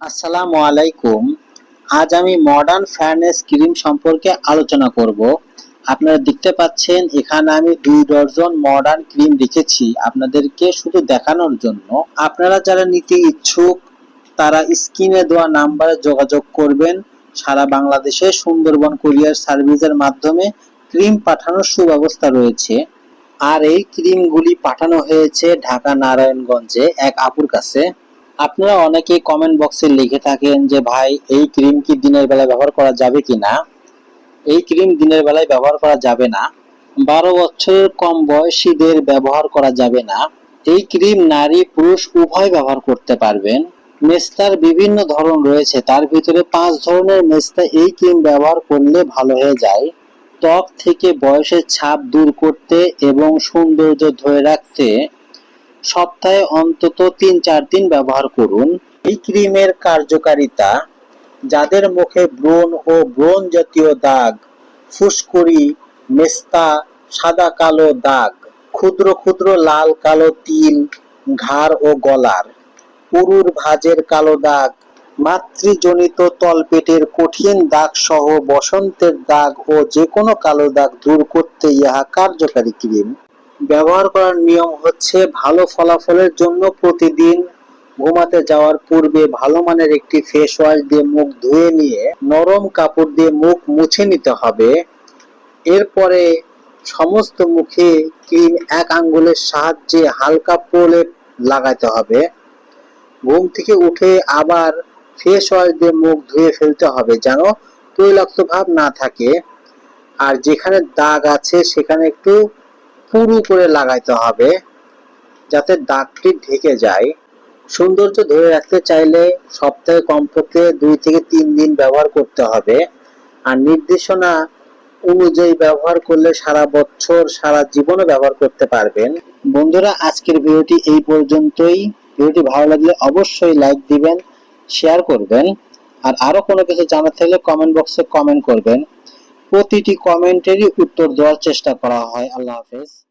আসসালামু আলাইকুম। আজ আমি মডার্ন ফ্যারনেস ক্রিম সম্পর্কে আলোচনা করব। আপনারা দেখতে পাচ্ছেন, এখানে আমি দুই ডজন মডার্ন ক্রিম রেখেছি আপনাদেরকে শুধু দেখানোর জন্য। আপনারা যারা নিতে ইচ্ছুক, তারা স্ক্রিনে দেওয়া নাম্বারে যোগাযোগ করবেন। সারা বাংলাদেশে সুন্দরবন কুরিয়ার সার্ভিসের মাধ্যমে ক্রিম পাঠানোর সুব্যবস্থা রয়েছে। আর এই ক্রিমগুলি পাঠানো হয়েছে ঢাকা, নারায়ণগঞ্জে, এক আপুর কাছে। আপনারা অনেকে কমেন্ট বক্সে লিখে থাকেন যে, ভাই, এই ক্রিম কি দিনের বেলায় ব্যবহার করা যাবে কি না? এই ক্রিম দিনের বেলায় ব্যবহার করা যাবে না। বারো বছরের কম বয়সীদের ব্যবহার করা যাবে না। এই ক্রিম নারী, পুরুষ উভয় ব্যবহার করতে পারবেন। মেস্তার বিভিন্ন ধরন রয়েছে। তার ভিতরে পাঁচ ধরনের মেস্তা এই ক্রিম ব্যবহার করলে ভালো হয়ে যায়। ত্বক থেকে বয়সের ছাপ দূর করতে এবং সৌন্দর্য ধরে রাখতে সপ্তাহে অন্তত তিন চার দিন ব্যবহার করুন। এই ক্রিমের কার্যকারিতা, যাদের মুখে ব্রণ ও ব্রণ জাতীয় দাগ, ফুসকুড়ি, মেস্তা, সাদা কালো দাগ, ক্ষুদ্র ক্ষুদ্র লাল কালো তিল, ঘাড় ও গলার পুরুর ভাজের কালো দাগ, মাতৃজনিত তলপেটের কঠিন দাগ সহ বসন্তের দাগ ও যে কোনো কালো দাগ দূর করতে ইহা কার্যকারী ক্রিম। ব্যবহার করার নিয়ম হচ্ছে ভালো ফলাফলের জন্য প্রতিদিন ঘুমাতে যাওয়ার পূর্বে ভালো মানের একটি ফেস ওয়াশ দিয়ে মুখ ধুয়ে নিয়ে নরম কাপড় দিয়ে মুখ মুছে নিতে হবে। এরপরে সমস্ত মুখে ক্রিম এক আঙ্গুলের সাহায্যে হালকা প্রলেপ লাগাতে হবে। ঘুম থেকে উঠে আবার ফেস ওয়াশ দিয়ে মুখ ধুয়ে ফেলতে হবে যেন তৈলাক্ত ভাব না থাকে। আর যেখানে দাগ আছে সেখানে একটু পুরু করে লাগাইতে হবে, যাতে দাগটি ঢেকে যায়। সৌন্দর্য ধরে রাখতে চাইলে সপ্তাহে কমপক্ষে দুই থেকে তিন দিন ব্যবহার করতে হবে। আর নির্দেশনা অনুযায়ী ব্যবহার করলে সারা বছর সারা জীবনও ব্যবহার করতে পারবেন। বন্ধুরা, আজকের ভিডিওটি এই পর্যন্তই। ভিডিওটি ভালো লাগলে অবশ্যই লাইক দিবেন, শেয়ার করবেন। আর আরও কোনো কিছু জানার থাকলে কমেন্ট বক্সে কমেন্ট করবেন। প্রতিটি কমেন্টেরই উত্তর দেওয়ার চেষ্টা করা হয়। আল্লাহ হাফেজ।